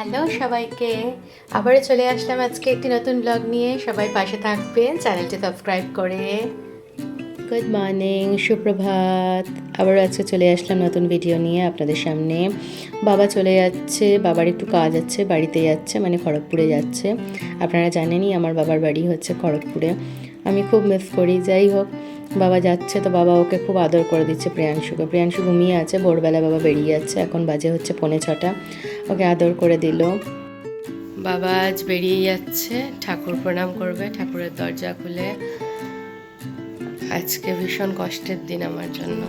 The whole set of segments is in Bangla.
হ্যালো সবাইকে, আবারও চলে আসলাম আজকে একটি নতুন ব্লগ নিয়ে। সবাই পাশে থাকবেন, চ্যানেলটি সাবস্ক্রাইব করে। গুড মর্নিং সুপ্রভাত। আবারও আজকে চলে আসলাম নতুন ভিডিও নিয়ে আপনাদের সামনে। বাবা চলে যাচ্ছে, বাবার একটু কাজ আছে, বাড়িতে যাচ্ছে মানে খড়গপুরে যাচ্ছে। আপনারা জানেনই আমার বাবার বাড়ি হচ্ছে খড়গপুরে। আমি খুব মিস করি, যাই হোক। বাবা যাচ্ছে, তো বাবা ওকে খুব আদর করে দিচ্ছে প্রিয়াংশুকে। প্রিয়াংশু ঘুমিয়ে আছে, ভোরবেলা বাবা বেরিয়ে যাচ্ছে, এখন বাজে হচ্ছে পৌনে ছটা। ওকে আদর করে দিল। বাবা আজ বেরিয়ে যাচ্ছে, ঠাকুর প্রণাম করবে, ঠাকুরের দরজা খুলে। আজকে ভীষণ কষ্টের দিন আমার জন্য।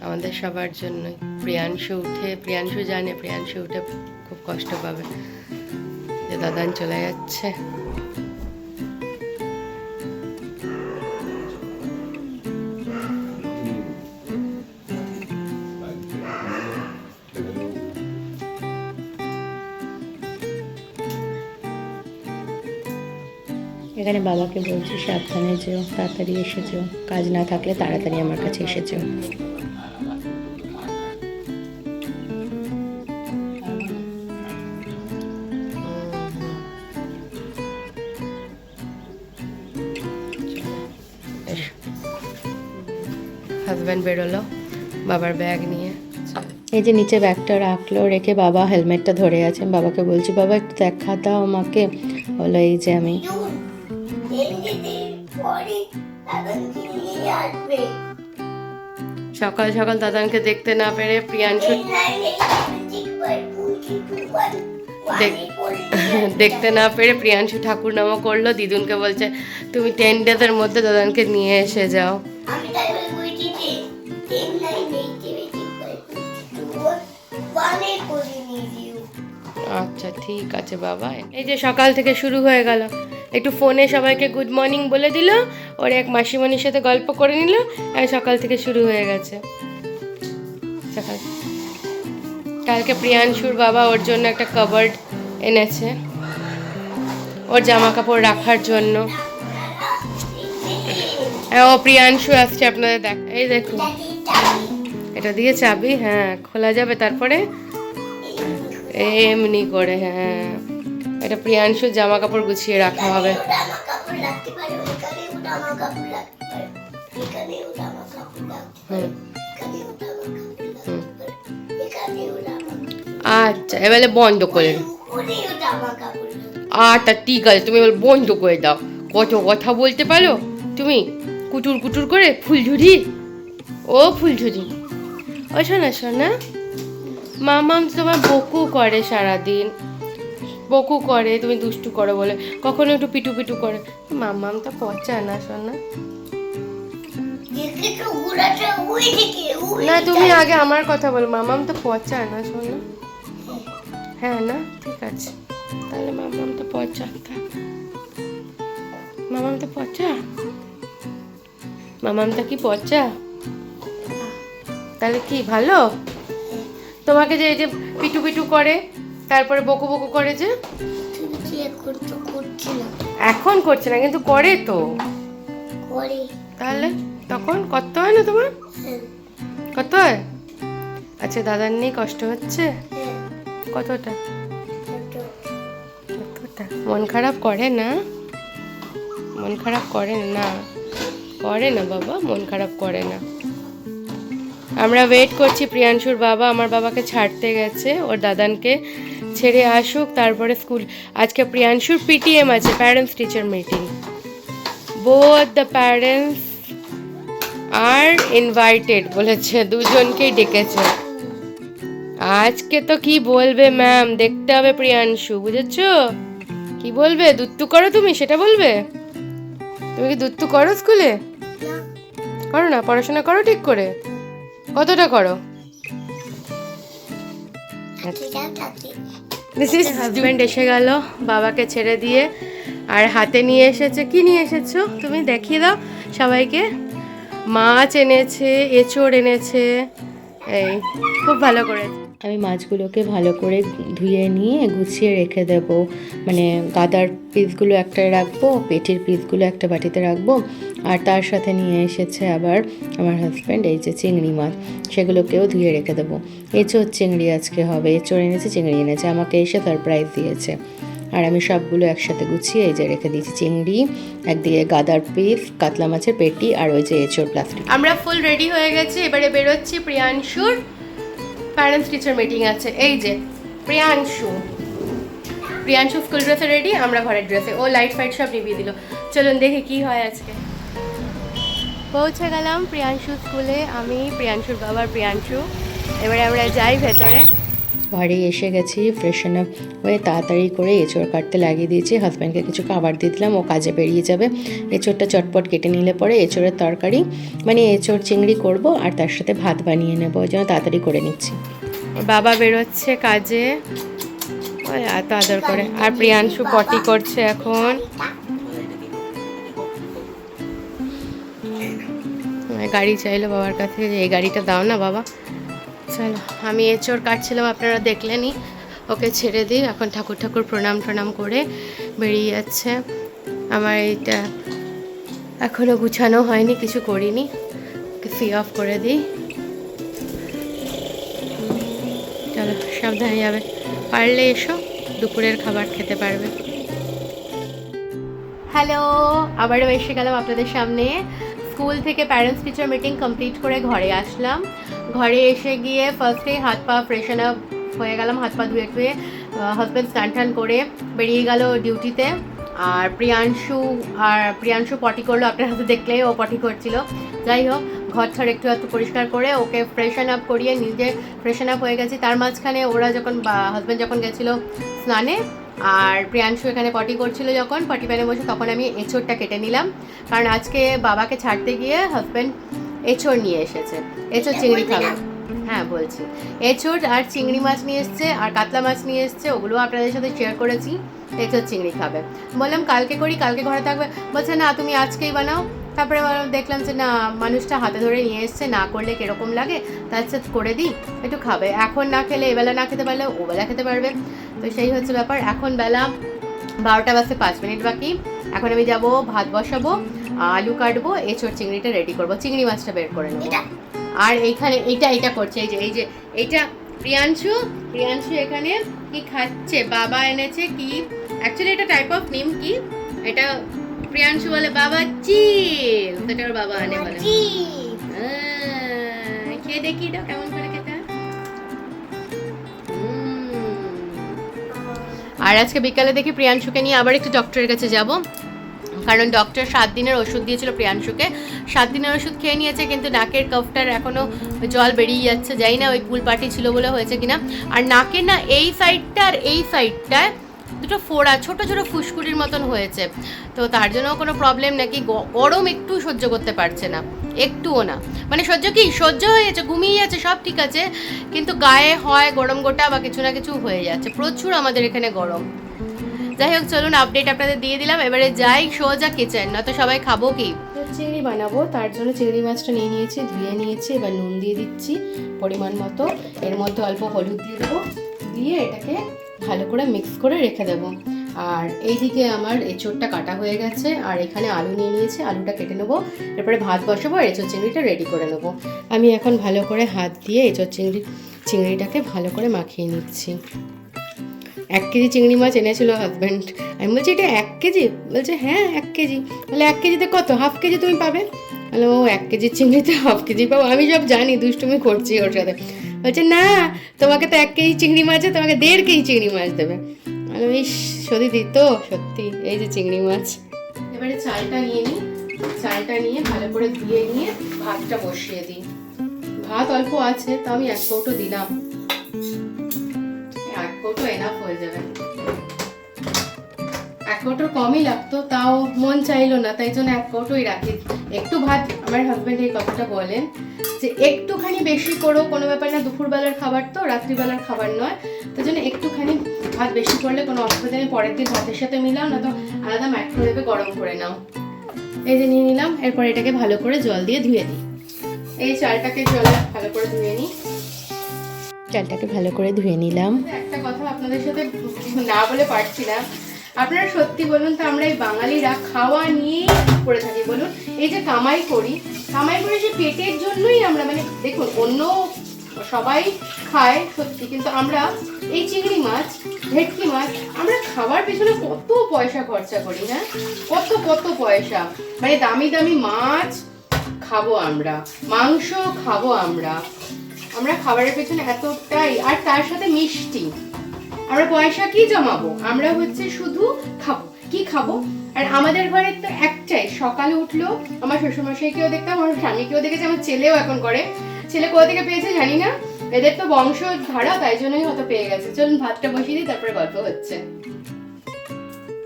আমাদের সবার জন্য। প্রিয়াংশু উঠে, প্রিয়াংশু জানে, প্রিয়াংশু উঠে খুব কষ্ট পাবে। যে দাদান চলে যাচ্ছে। এখানে বাবাকে বলছি সাবধানে যেও তাড়াতাড়ি এসেছ কাজ না থাকলে তাড়াতাড়ি আমার কাছে এসেছ হাজব্যান্ড বেরোলো বাবার ব্যাগ নিয়ে। এই যে নিচে ব্যাগটা রাখল রেখে বাবা হেলমেটটা ধরে আছেন। বাবাকে বলছি বাবা একটু দেখা দাও আমাকে। বলো এই যে আমি সকাল সকাল দাদানকে দেখতে না পেরে প্রিয়াংশু দেখ- দেখতে না পেরে প্রিয়াংশু ঠাকুর নামও করল দিদুনকে বলছে তুমি টেন ডেজের মধ্যে দাদানকে নিয়ে এসে যাও। আমি আচ্ছা ঠিক আছে বাবা। এই যে সকাল থেকে শুরু হয়ে গেল। একটু ফোনে সবাইকে গুড মর্নিং বলে দিল। ওর এক মাসিমণির সাথে গল্প করে নিল। আর সকাল থেকে শুরু হয়ে গেছে। কালকে প্রিয়াংশুর বাবা ওর জন্য একটা কাবার্ড এনেছে। ওর জামা কাপড় রাখার জন্য। হ্যাঁ ও প্রিয়াংশু আসছে আপনাদের দেখ এই দেখুন। এটা দিয়ে চাবি হ্যাঁ খোলা যাবে তারপরে? এমনি করে হ্যাঁ এটা প্রিয়াংশু জামা কাপড় গুছিয়ে রাখা হবে। আচ্ছা এবারে বন্ধ করে আচ্ছা ঠিক আছে, তুমি এবার বন্ধ করে দাও। কত কথা বলতে পারো? তুমি কুটুর কুটুর করে ফুলঝুরি? ও ফুলঝুরি। ও শোনা শোনা। মামাম তোমার বকু করে সারাদিন। বকু করে তুমি দুষ্টু করো বলে। কখনো একটু পিটু পিটু করে। মামাম তো পচা না শোনা না তুমি আগে আমার কথা বলো। মামাম তো পচা না শোনা হ্যাঁ না ঠিক আছে। তাহলে মামাম তো পচা মামাম তো পচা? মামামটা কি পচা? তাহলে কি ভালো? তোমাকে যে এই যে পিটু পিটু করে তারপরে বকু বকু করে যে? এখন করছি না কিন্তু করে তো। করে। তাহলে তখন কত হয় না তোমার? হ্যাঁ। কত হয়? আচ্ছা দাদার নেই কষ্ট হচ্ছে? হ্যাঁ। কতটা? কতটা? মন খারাপ করে না? মন খারাপ করে না। করে না বাবা মন খারাপ করে না। আমরা ওয়েট করছি প্রিয়াংশুর বাবা, আমার বাবাকে ছাড়তে গেছে, ওর দাদানকে ছেড়ে আসুক, তারপরে স্কুল। আজকে প্রিয়াংশুর পিটিএম আছে parents teacher meeting both the parents are invited বলেছে, দুজনকেই ডেকেছে। আজকে তো কি বলবে ম্যাম দেখতে হবে প্রিয়াংশু, বুঝেছ? কি বলবে? দুত্তু করো তুমি, সেটা বলবে? তুমি কি দুত্তু করো স্কুলে? করো না, পড়াশোনা করো ঠিক করে। কতটা করো? হাজব্যান্ড এসে গেল বাবাকে ছেড়ে দিয়ে আর হাতে নিয়ে এসেছে। কি নিয়ে এসেছ? তুমি দেখিয়ে দাও সবাইকে। মাছ এনেছে এঁচড় এনেছে এই খুব ভালো করে আমি মাছগুলোকে ভালো করে ধুয়ে নিয়ে গুছিয়ে রেখে দেব। মানে গাদার পিসগুলো একটা রাখব, পেটির পিসগুলো একটা বাটিতে রাখব। আর তার সাথে নিয়ে এসেছে আবার আমার হাজব্যান্ড এই যে চিংড়ি মাছ, সেগুলোকেও ধুয়ে রেখে দেবো। এঁচোর চিংড়ি আজকে হবে, এঁচোর এনেছে, চিংড়ি এনেছে, আমাকে এসে সারপ্রাইজ দিয়েছে। আর আমি সবগুলো একসাথে গুছিয়ে এই যে রেখে দিয়েছি, চিংড়ি, একদিকে গাদার পিস কাতলা মাছের পেটি আর ওই যে এঁচোর প্লাস্টিক আমরা ফুল রেডি হয়ে গেছি, এবারে বেরোচ্ছি প্রিয়াংশুর প্যারেন্টস টিচার মিটিং আছে। এই যে, প্রিয়াংশু। প্রিয়াংশু স্কুল ড্রেসে রেডি আমরা ঘরের ড্রেসে ও লাইট ফাইট সব নিভিয়ে দিল। চলুন দেখি কি হয় আজকে। পৌঁছে গেলাম প্রিয়াংশু স্কুলে আমি, প্রিয়াংশুর বাবা, প্রিয়াংশু। এবারে আমরা যাই ভেতরে। ঘরে এসে গেছি ফ্রেশন আপ হয়ে তাড়াতাড়ি করে এঁচড় কাটতে লাগিয়ে দিয়েছি। হাজব্যান্ডকে কিছু খাবার দিয়ে দিলাম, ও কাজে বেরিয়ে যাবে। এঁচড়টা চটপট কেটে নিলে পরে এঁচড়ের তরকারি মানে এঁচড় চিংড়ি করব আর তার সাথে ভাত বানিয়ে নেব, ওই জন্য তাড়াতাড়ি করে নিচ্ছি। বাবা বেরোচ্ছে কাজে। এত আদর করে। আর প্রিয়াংশু পটি করছে এখন। গাড়ি চাইলো বাবার কাছে যে, এই গাড়িটা দাও না বাবা। চলো, আমি এঁচোর কাটছিলাম আপনারা দেখলেনই। ওকে ছেড়ে দিই। এখন ঠাকুর ঠাকুর প্রণাম টনাম করে বেরিয়ে যাচ্ছে। আমার এইটা এখনও গুছানো হয়নি, কিছু করিনি। সি অফ করে দিই। চলো, সাবধানে যাবে। পারলে এসো, দুপুরের খাবার খেতে পারবে। হ্যালো, আবারও এসে গেলাম আপনাদের সামনে। স্কুল থেকে প্যারেন্টস টিচার মিটিং কমপ্লিট করে ঘরে আসলাম। ঘরে এসে গিয়ে ফার্স্টে হাত পা ফ্রেশন আপ হয়ে গেলাম, হাত পা ধুয়ে ধুয়ে হাজব্যান্ড স্নান টান করে বেরিয়ে গেল ডিউটিতে আর প্রিয়াংশু আর প্রিয়াংশু পটি করল, আপনার হাতে দেখলে ও পটি করছিল। যাই হোক, ঘর ছাড় একটু একটু পরিষ্কার করে ওকে ফ্রেশন আপ করিয়ে নিজে ফ্রেশন আপ হয়ে গেছি। তার মাঝখানে ওরা যখন বা হাজব্যান্ড যখন গেছিল স্নানে আর প্রিয়াংশু এখানে পটি করছিল যখন পটি প্যানে বসে তখন আমি এঁচোড়টা কেটে নিলাম। কারণ আজকে বাবাকে ছাড়তে গিয়ে হাজব্যান্ড এঁচোড় নিয়ে এসেছে। এঁচোড় চিংড়ি খাবে হ্যাঁ বলছি। এঁচোড় আর চিংড়ি মাছ নিয়ে এসছে আর কাতলা মাছ নিয়ে এসছে ওগুলো আপনাদের সাথে শেয়ার করেছি। এঁচোড় চিংড়ি খাবে। বললাম কালকে করি কালকে ঘরে থাকবে। বলছে না তুমি আজকেই বানাও। তারপরে দেখলাম যে না মানুষটা হাতে ধরে নিয়ে এসছে না করলে কীরকম লাগে? তার সাথে করে দিই একটু খাবে। এখন না খেলে এবেলা না খেতে পারলে ওবেলা খেতে পারবে। তো সেই হচ্ছে ব্যাপার। এখন বেলা বারোটা বাজতে পাঁচ মিনিট বাকি। এখন আমি যাব ভাত বসাবো আলু কাটবো এঁচোড় চিংড়িটা রেডি করব চিংড়ি মাছটা বের করে নেব। আর এইখানে এইটা এইটা করছে এই যে এই যে এইটা প্রিয়াংশু প্রিয়াংশু এখানে কি খাচ্ছে? বাবা এনেছে কি? অ্যাকচুয়ালি এটা টাইপ অফ নেম কি? এটা প্রিয়াংশু বলে বাবা এটা ওর বাবা আনে বলে। আহ, খেয়ে দেখি এটা কেমন করে খেতে হয়? আর আজকে বিকালে দেখি প্রিয়াংশুকে নিয়ে আবার একটু ডক্টরের কাছে যাব। কারণ ডক্টর সাত দিনের ওষুধ দিয়েছিল প্রিয়াংশুকে। সাত দিনের ওষুধ খেয়ে নিয়েছে কিন্তু নাকের কফটার এখনও জল বেরিয়ে যাচ্ছে। যাই না ওই পুল পাটি ছিল বলে হয়েছে কিনা। আর নাকের না এই সাইডটা আর এই সাইডটায় দুটো ফোড়া, ছোট ছোট ফুসকুড়ির মতন হয়েছে। তো তার জন্য কোনো প্রবলেম নাকি? গরম একটু সহ্য করতে পারছে না। একটুও না। মানে সহ্য কি? সহ্য হয়ে যাচ্ছে, ঘুমিয়ে যাচ্ছে, সব ঠিক আছে। কিন্তু গায়ে হয় গরম গোটা বা কিছু না কিছু হয়ে যাচ্ছে। প্রচুর আমাদের এখানে গরম। যাই হোক, চলুন আপডেট আপনাদের দিয়ে দিলাম। এবারে যাই সোজা কিচেন না তো সবাই খাব কি? চিংড়ি বানাবো। তার জন্য চিংড়ি মাছটা নিয়ে নিয়েছি, ধুয়ে নিয়েছি, এবার নুন দিয়ে দিচ্ছি পরিমাণ মতো। এর মধ্যে অল্প হলুদ দিয়ে দেবো। দিয়ে এটাকে ভালো করে মিক্স করে রেখে দেবো। আর এইদিকে আমার এঁচোড়টা কাটা হয়ে গেছে, আর এখানে আলু নিয়ে নিয়েছি, আলুটা কেটে নেব, এরপরে ভাত বসাবো, আর এঁচোড় চিংড়িটা রেডি করে নেব। আমি এখন ভালো করে হাত দিয়ে এঁচোড় চিংড়ি, চিংড়িটাকে ভালো করে মাখিয়ে নিচ্ছি। এক কেজি চিংড়ি মাছ এনেছিল হাজব্যান্ড আমি বলছি, এটা এক কেজি? বলছে হ্যাঁ এক কেজি। বলে, এক কেজিতে কত? হাফ কেজি তুমি পাবে? বলে, ও, এক কেজি চিংড়িতে হাফ কেজি পাবো। আমি সব জানি, দুষ্টুমি করছি ওর সাথে। বলছে, না, তোমাকে তো এক কেজি চিংড়ি মাছে তোমাকে দেড় কেজি চিংড়ি মাছ দেবে। আমি ইস, সত্যি তো, সত্যি, এই যে চিংড়ি মাছ। এবারে চালটা নিয়ে নিই চালটা নিয়ে ভালো করে ধুয়ে নিয়ে ভাতটা বসিয়ে দিই। ভাত অল্প আছে তো আমি এক কৌটো দিলাম। এক কৌটো এনাফ হয়ে যাবে। কৌটোর কমই লাগতো তাও মন চাইলো না তাই জন্য এক কৌটোই রাখি। একটু ভাত আমার হাজব্যান্ড এই কথাটা বলেন যে একটুখানি বেশি করো কোনো ব্যাপার না দুপুরবেলার খাবার তো রাত্রিবেলার খাবার নয় তাই জন্য একটুখানি ভাত বেশি করলে কোনো অসুবিধা নেই পরের দিন ভাতের সাথে মিলাও না তো আলাদা মাইক্রোওয়েভে গরম করে নাও। এই যে নিয়ে নিলাম এরপর এটাকে ভালো করে জল দিয়ে ধুয়ে দিই এই চালটাকে জলে ভালো করে ধুয়ে নিই। চালটাকে ভালো করে ধুয়ে নিলাম। একটা কথা আপনাদের সাথে না বলে পারছি না। আপনারা সত্যি বলুন তো, আমরা এই বাঙালিরা খাওয়া নিয়েই করে থাকি, বলুন। এই যে কামাই করি, কামাই করে সে পেটের জন্যই আমরা মানে দেখুন, অন্য সবাই খায় সত্যি, কিন্তু আমরা এই চিংড়ি মাছ, ভেটকি মাছ, আমরা খাওয়ার পেছনে কত পয়সা খরচা করি হ্যাঁ কত কত পয়সা? মানে দামি দামি মাছ খাব আমরা, মাংস খাব আমরা। আমরা খাবারের পেছনে এতটাই, আর তার সাথে মিষ্টি। আমরা পয়সা কি জমাবো? আমরা হচ্ছে শুধু খাব। কি খাব? আর আমাদের ঘরে তো একটাই, সকালে উঠল, আমার শ্বশুরমশাইকেও দেখতাম, আমার স্বামীকেও দেখেছি, আমার ছেলেও এখন করে। ছেলে কোথা থেকে পেয়েছে জানি না। এদের তো বংশ ধারা তাই জন্যই হয়তো পেয়ে গেছে। চলুন, ভাতটা বসিয়ে দিই, তারপরে গল্প হচ্ছে।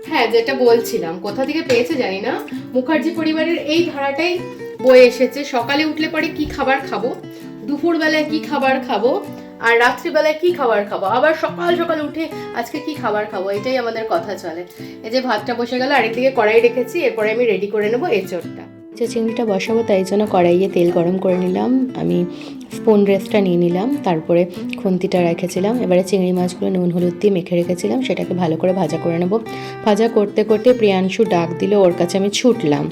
হ্যাঁ যেটা বলছিলাম, কোথা থেকে পেয়েছে জানি না। মুখার্জি পরিবারের এই ধারাটাই বয়ে এসেছে। সকালে উঠলে পরে কি খাবার খাব? দুপুরবেলায় কি খাবার খাব? আর রাত্রিবেলায় কি খাবার খাব? আবার সকাল সকাল উঠে আজকে কি খাবার খাব? এটাই আমাদের কথা চলে। এই যে ভাতটা বসে গেল আরেকদিকে কড়াই রেখেছি, এরপরে আমি রেডি করে নেব এঁচড়টা যে চিংড়িটা বসাবো, তাই জন্য কড়াইয়ে তেল গরম করে নিলাম। আমি স্পুন রেসটা নিয়ে নিলাম, তারপরে খুন্তিটা রেখেছিলাম। এবারে চিংড়ি মাছগুলো নুন, হলুদ দিয়ে মেখে রেখেছিলাম, সেটাকে ভালো করে ভাজা করে নেব। ভাজা করতে করতে প্রিয়াংশু ডাক দিল, ওর কাছে আমি ছুটলাম।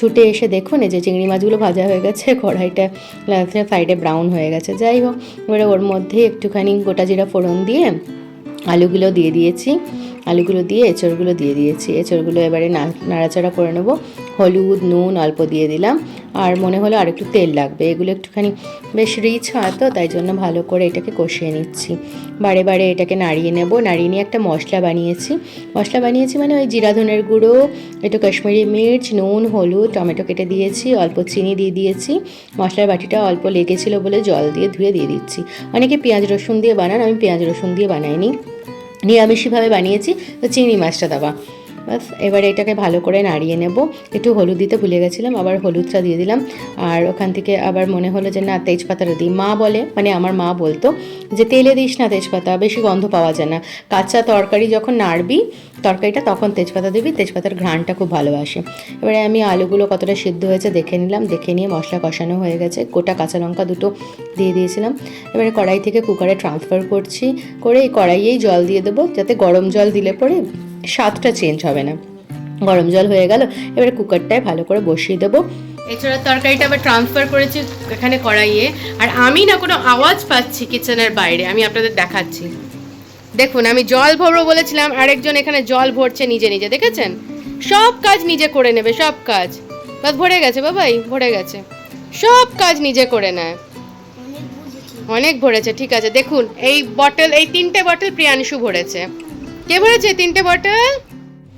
ছুটে এসে দেখুন, এই যে চিংড়ি মাছগুলো ভাজা হয়ে গেছে, কড়াইটা লাস্টে সাইডে ব্রাউন হয়ে গেছে। যাই হোক, এবারে ওর মধ্যে একটুখানি গোটা জিরা ফোড়ন দিয়ে আলুগুলো দিয়ে দিয়েছি। আলুগুলো দিয়ে, এঁচড়গুলো দিয়ে দিয়েছি। এঁচড়গুলো এবারে নাড়াচাড়া করে নেব। হলুদ, নুন অল্প দিয়ে দিলাম। আর মনে হলো আর একটু তেল লাগবে। এগুলো একটুখানি বেশ রিচ হয় তো, তাই জন্য ভালো করে এটাকে কষিয়ে নিচ্ছি। বারে বারে এটাকে নাড়িয়ে নেব। নাড়িয়ে নিয়ে একটা মশলা বানিয়েছি। মশলা বানিয়েছি মানে ওই জিরা ধনের গুঁড়ো, একটু কাশ্মীরি মির্চ, নুন, হলুদ, টমেটো কেটে দিয়েছি, অল্প চিনি দিয়ে দিয়েছি। মশলার বাটিটা অল্প লেগেছিল বলে জল দিয়ে ধুয়ে দিয়ে দিচ্ছি। অনেকে পেঁয়াজ, রসুন দিয়ে বানান, আমি পেঁয়াজ, রসুন দিয়ে বানাইনি। নিরামিষিভাবে বানিয়েছি, তো চিংড়ি মাছটা দেওয়া বাস, এবারে এটাকে ভালো করে নাড়িয়ে নেব। একটু হলুদ দিতে ভুলে গেছিলাম, আবার হলুদটা দিয়ে দিলাম। আর ওখান থেকে আবার মনে হলো যে, না তেজপাতাটা দিই। মা বলে মানে আমার মা বলতো যে, তেলে দিস না তেজপাতা, বেশি গন্ধ পাওয়া যায় না। কাঁচা তরকারি যখন নাড়বি, তরকারিটা তখন তেজপাতা দিবি, তেজপাতার ঘ্রাণটা খুব ভালোবাসে। এবারে আমি আলুগুলো কতটা সিদ্ধ হয়েছে দেখে নিলাম, দেখে নিয়ে মশলা কষানো হয়ে গেছে। গোটা কাঁচা লঙ্কা দুটো দিয়ে দিয়েছিলাম। এবারে কড়াই থেকে কুকারে ট্রান্সফার করছি। করে এই কড়াইয়েই জল দিয়ে দেবো, যাতে গরম জল দিলে পরে স্বাদটা চেঞ্জ হবে না। গরম জল হয়ে গেল এবারে কুকারটায় ভালো করে বসিয়ে দেবো। এছাড়া তরকারিটা আবার ট্রান্সফার করেছি এখানে কড়াইয়ে। আর আমি না কোনো আওয়াজ পাচ্ছি কিচেনের বাইরে আমি আপনাদের দেখাচ্ছি। দেখুন আমি জল ভরবো বলেছিলাম আরেকজন এখানে জল ভরছে নিজে নিজে দেখেছেন? সব কাজ নিজে করে নেবে সব কাজ। বাস ভরে গেছে বাবাই ভরে গেছে। সব কাজ নিজে করে নেয়। অনেক অনেক ভরেছে ঠিক আছে। দেখুন এই বটল এই তিনটে বটল প্রিয়াংশু ভরেছে। কে ভরেছে তিনটে বটল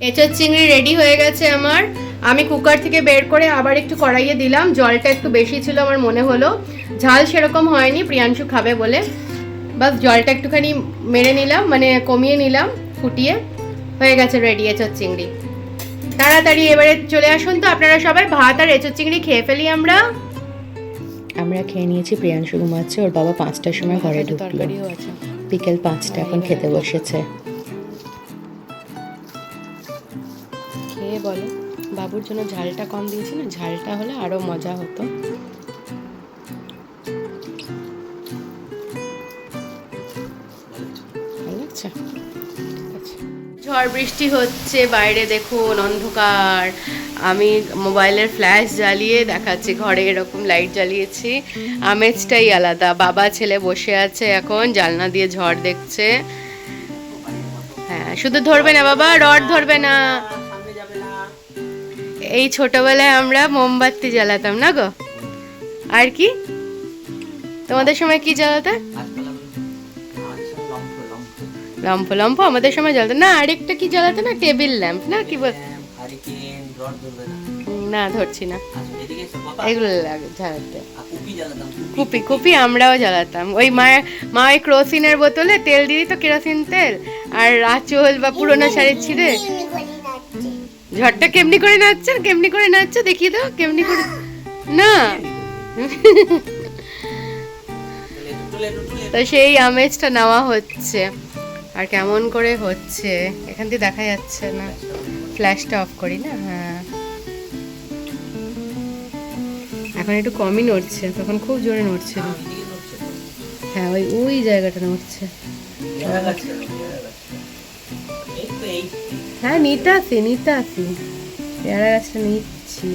এঁচড় চিংড়ি রেডি হয়ে গেছে আমার। আমি কুকার থেকে বের করে আবার একটু কড়াইয়ে দিলাম। জলটা একটু বেশি ছিল আমার মনে হলো। ঝাল সেরকম হয়নি প্রিয়াংশু খাবে বলে। বাস জলটা একটুখানি মেরে নিলাম মানে কমিয়ে নিলাম ফুটিয়ে। হয়ে গেছে রেডি এঁচড় চিংড়ি। তাড়াতাড়ি এবারে চলে আসুন তো আপনারা সবাই। ভাত আর এঁচড় চিংড়ি খেয়ে ফেলি আমরা। আমরা খেয়ে নিয়েছি প্রিয়াংশু ঘুমাচ্ছে ওর বাবা পাঁচটার সময় ঘরে ঢুকলো। বিকেল পাঁচটা এখন খেতে বসেছে। খেয়ে বলো। বাবুর জন্য ঝালটা কম দিয়েছি না, ঝালটা হলে আরও মজা হতো। আছে। ঝড় বৃষ্টি হচ্ছে, বাইরে দেখুন অন্ধকার। আমি মোবাইলের ফ্ল্যাশ জ্বালিয়ে দেখাচ্ছি, ঘরে এরকম লাইট জ্বালিয়েছি। আমেজটাই আলাদা, বাবা ছেলে বসে আছে এখন, জানলা দিয়ে ঝড় দেখছে। হ্যাঁ শুধু ধরবে না বাবা, রড ধরবে না। এই ছোটবেলায় আমরা মোমবাতি জ্বালাতাম, না গো? আর কি? তোমাদের সময় কি জ্বালাতে? লম্ফ লম্ফ, আমাদের সময় জ্বালাতে। না, আরেকটা কি জ্বালাতে না? টেবিল ল্যাম্প, না, কি বল? না, ধরছি না। এগুলো জ্বালাতে। কুপি কুপি আমরাও জ্বালাতাম। ওই মায়ের মা ওই ক্রোসিনের বোতলে তেল দিয়ে দিত কেরোসিন তেল। আর আঁচল বা পুরোনো শাড়ি ছিঁড়ে ঝড়টা কেমনি করে নাচছে কেমনি করে নাচছে দেখিয়ে দাও, কেমনি করে না। তো সেই আমেজটা নেওয়া হচ্ছে। আর কেমন করে হচ্ছে? এখান থেকে দেখা যাচ্ছে না। ফ্ল্যাশটা অফ করি না? হ্যাঁ। এখন একটু কমই নড়ছে, তখন খুব জোরে নড়ছিল। হ্যাঁ ওই ওই জায়গাটা নড়ছে। হ্যাঁ নিতে আসি নিতে আসি। পেয়ারা গাছটা নিচ্ছি।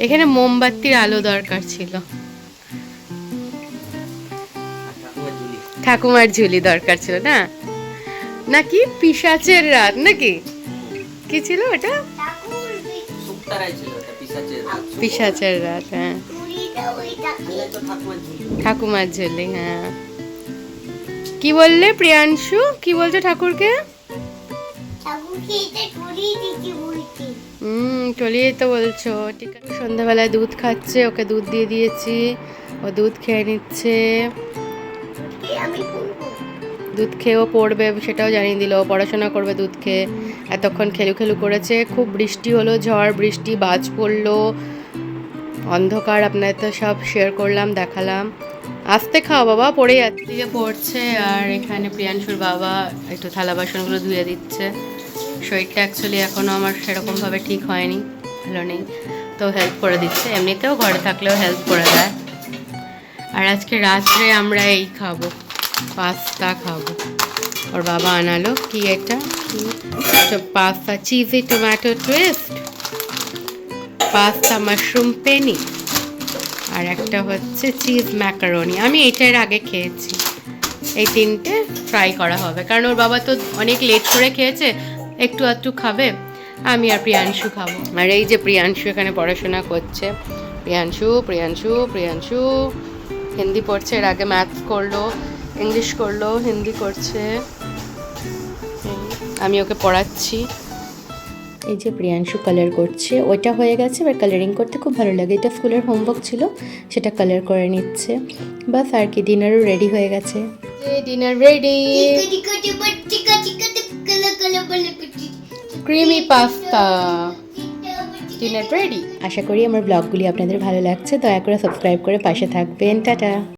এখানে মোমবাতির আলো দরকার ছিল। ঠাকুমার ঝুলি দরকার ছিল, না? নাকি? পিসাচের রাত, নাকি? কি ছিল ওটা? পিসাচের রাত। হ্যাঁ। ঠাকুমার ঝুলি হ্যাঁ। কি বললে প্রিয়াংশু? কি বলছো ঠাকুরকে? হুম চলিয়ে তো বলছো। ঠিক আছে সন্ধ্যাবেলায় দুধ খাচ্ছে ওকে দুধ দিয়ে দিয়েছি। ও দুধ খেয়ে নিচ্ছে। দুধ খেয়েও পড়বে সেটাও জানিয়ে দিল। পড়াশোনা করবে দুধ খেয়ে। এতক্ষণ খেলু খেলু করেছে। খুব বৃষ্টি হলো ঝড় বৃষ্টি বাজ পড়ল। অন্ধকার আপনাদের তো সব শেয়ার করলাম দেখালাম। আস্তে খাও বাবা, পড়ে যাচ্ছে। দিকে পড়ছে আর এখানে প্রিয়াংশুর বাবা একটু থালা বাসনগুলো ধুয়ে দিচ্ছে। শরীরটা অ্যাকচুয়ালি এখনও আমার সেরকমভাবে ঠিক হয়নি, ভালো নেই। তো হেল্প করে দিচ্ছে, এমনিতেও ঘরে থাকলেও হেল্প করে দেয়। আর আজকে রাত্রে আমরা এই খাব, পাস্তা খাব। ওর বাবা আনালো কি এটা? Pasta cheesy tomato twist pasta mushroom penne আর একটা হচ্ছে চিজ ম্যাকারনি। আমি এটার আগে খেয়েছি। এই তিনটে ফ্রাই করা হবে। কারণ ওর বাবা তো অনেক লেট করে খেয়েছে, একটু আধটু খাবে, আমি আর প্রিয়াংশু খাব। আর এই যে প্রিয়াংশু এখানে পড়াশোনা করছে। প্রিয়াংশু প্রিয়াংশু প্রিয়াংশু। হিন্দি পড়ছে, এর আগে ম্যাথ করল ইংলিশ করল, হিন্দি করছে। আমি ওকে পড়াচ্ছি। এই যে প্রিয়াংশু কালার করছে ওইটা হয়ে গেছে এবার কালারিং করতে খুব ভালো লাগে। এটা স্কুলের হোমওয়ার্ক ছিল সেটা কালার করে নিচ্ছে। বাস আর কি ডিনারও রেডি হয়ে গেছে। Dinner ready creamy pasta dinner ready আশা করি আমার ব্লগগুলি আপনাদের ভালো লাগছে। দয়া করে সাবস্ক্রাইব করে পাশে থাকবেন। টাটা।